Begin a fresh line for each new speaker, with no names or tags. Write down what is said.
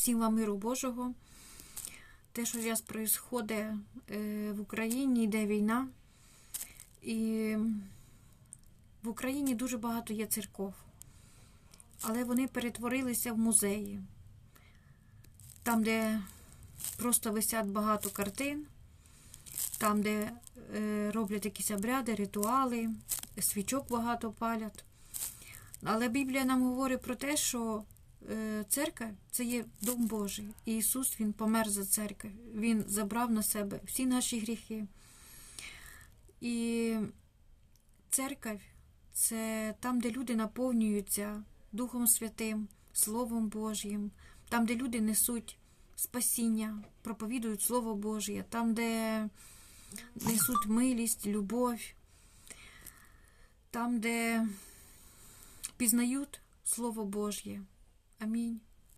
Всім вам миру Божого. Те, що зараз відбувається в Україні, йде війна. І в Україні дуже багато є церков, але вони перетворилися в музеї, там, де просто висять багато картин, там, де е, роблять якісь обряди, ритуали, свічок багато палять. Але Біблія нам говорить про те, що е, церква це є Дом Божий. І Ісус Він помер за церкву. Він забрав на себе всі наші гріхи. І церковь це там, де люди наповнюються Духом Святим, Словом Божим, там, де люди несуть спасіння, проповідують Слово Божє, там, де несуть милість, любов, там, де пізнають Слово Божє. Амінь.